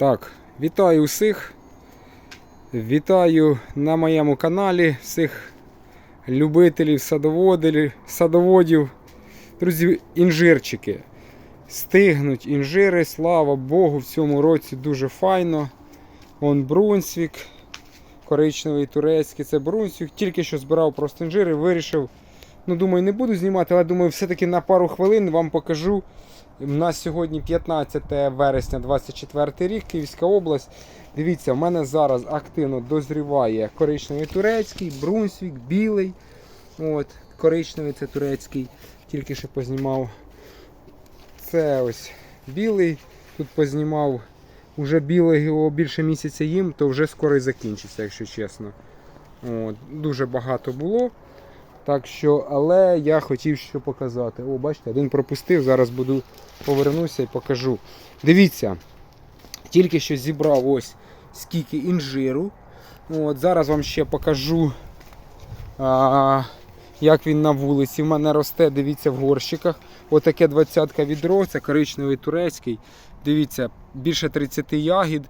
Так, вітаю усіх. Вітаю на моєму каналі всіх любителів, садоводів. Друзі, інжирчики. Стигнуть інжири, слава Богу, в цьому році дуже файно. Он Брунсвік, коричневий турецький, це Брунсвік. Тільки що збирав просто інжири, вирішив. Ну, думаю, не буду знімати, але думаю, все-таки на пару хвилин вам покажу. У нас сьогодні 15 вересня 24 рік, Київська область. Дивіться, в мене зараз активно дозріває коричневий турецький, брунсвік, білий. От, Коричневий це турецький, тільки що познімав. Це ось білий. Тут познімав уже білий його більше місяця їм, то вже скоро і закінчиться, якщо чесно. От, Дуже багато було. Так що, але я хотів що показати. О, бачите, один пропустив, зараз буду повернуся і покажу. Дивіться, тільки що зібрав ось скільки інжиру. От, Зараз вам ще покажу, а, як він на вулиці. В мене росте, дивіться, в горщиках. Отаке 20-ка відро, це коричневий турецький. Дивіться, більше 30 ягід,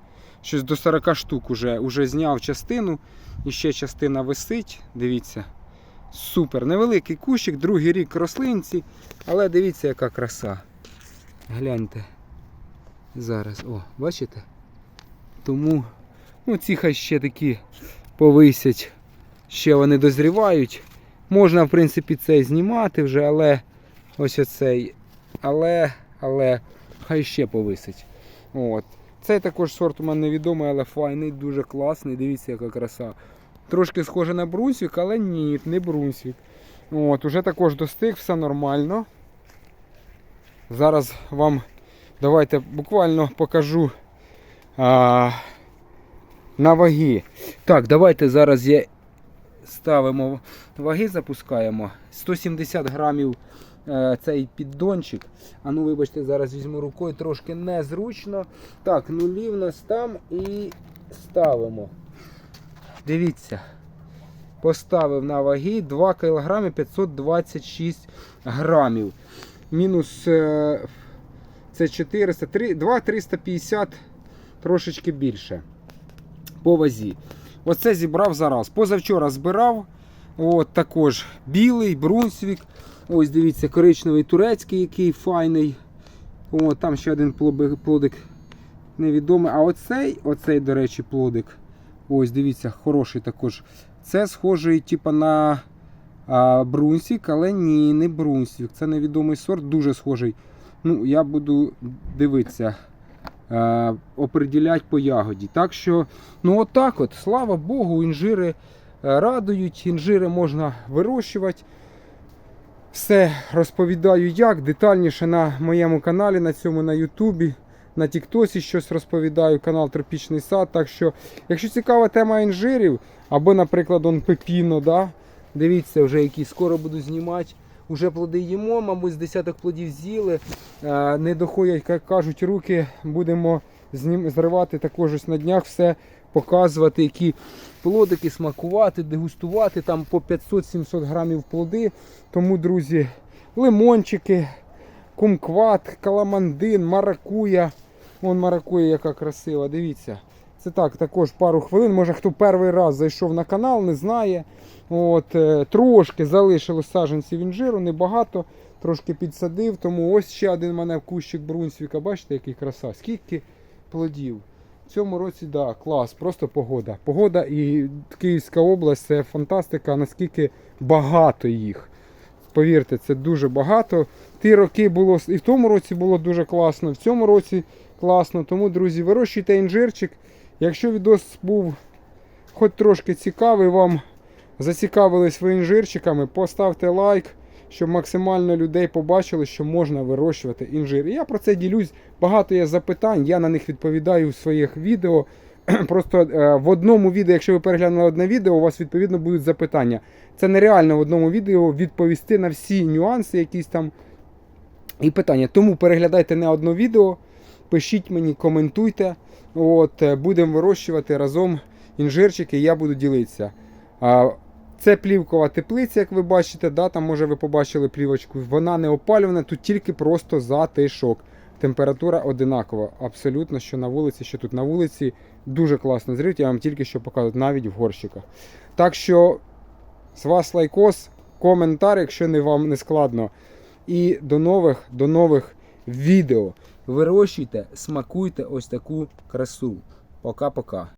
щось до 40 штук уже, уже зняв частину. І ще частина висить. Дивіться. Супер, невеликий кущик, другий рік рослинці, але дивіться, яка краса. Гляньте. Зараз, о, бачите? Тому ну, ці хай ще такі повисять, ще вони дозрівають. Можна, в принципі, цей знімати вже, але ось оцей. Але, але, хай ще повисить. От. Цей також сорт у мене невідомий, але файний, дуже класний. Дивіться, яка краса. Трошки схоже на брунсвік, але ні, не брунсвік. От, Уже також достиг, все нормально. Зараз вам давайте буквально покажу а, на ваги. Так, давайте зараз я ставимо ваги, запускаємо. 170 грамів е, цей піддончик. А ну, вибачте, зараз візьму рукою, трошки незручно. Так, нулі в нас там і ставимо. Дивіться, поставив на ваги 2 кг 526 грамів. Мінус е, це 400, 3, 2 350 трошечки більше по вазі. Оце зібрав зараз. Позавчора збирав. От також білий, брунсвік. Ось дивіться, коричневий турецький, який файний. О, там ще один плодик, невідомий. А оцей, оцей, до речі, плодик. Ось, дивіться, хороший також. Це схожий типу, на а, брунсік, але ні, не брунсік. Це невідомий сорт, дуже схожий. Ну, Я буду дивитися, а, оприділяти по ягоді. Так що, ну отак от, слава Богу, інжири е, радують, інжири можна вирощувати. Все розповідаю як, детальніше на моєму каналі, на цьому на Ютубі на Тіктосі щось розповідаю, канал Тропічний сад. Так що, якщо цікава тема інжирів, або, наприклад, он пепіно, да? дивіться, вже які скоро буду знімати. Уже плоди їмо, мабуть, з десяток плодів з'їли. Е, Не доходять, як кажуть, руки. Будемо зривати також ось на днях все, показувати, які плодики, смакувати, дегустувати. Там по 500-700 грамів плоди. Тому, друзі, лимончики, кумкват, каламандин, маракуя. Вон маракуя, яка красива, дивіться. Це так, також пару хвилин. Може хто перший раз зайшов на канал, не знає. От, е, Трошки залишилось саджанців інжиру, небагато, трошки підсадив. Тому ось ще один в мене кущик Брунсвіка. Бачите, який краса. Скільки плодів. В цьому році, да, клас, просто погода. Погода і Київська область це фантастика, наскільки багато їх. Повірте, це дуже багато. Ті роки було і в тому році було дуже класно, в цьому році класно. Тому, друзі, вирощуйте інжирчик. Якщо відос був хоч трошки цікавий, вам зацікавились ви інжирчиками, поставте лайк, щоб максимально людей побачили, що можна вирощувати інжир. Я про це ділюсь. Багато є запитань, я на них відповідаю в своїх відео. Просто е, в одному відео, якщо ви переглянули одне відео, у вас відповідно будуть запитання. Це нереально в одному відео відповісти на всі нюанси, якісь там і питання. Тому переглядайте не одне відео, пишіть мені, коментуйте. От, е, Будемо вирощувати разом інжирчики, я буду ділитися. Це плівкова теплиця, як ви бачите, да, там може ви побачили плівочку. Вона не опалювана, тут тільки просто затишок. температура одинакова. Абсолютно, що на вулиці, що тут на вулиці. Дуже класно зрить, я вам тільки що показую, навіть в горщиках. Так що з вас лайкос, коментар, якщо не вам не складно. І до нових, до нових відео. Вирощуйте, смакуйте ось таку красу. Пока-пока.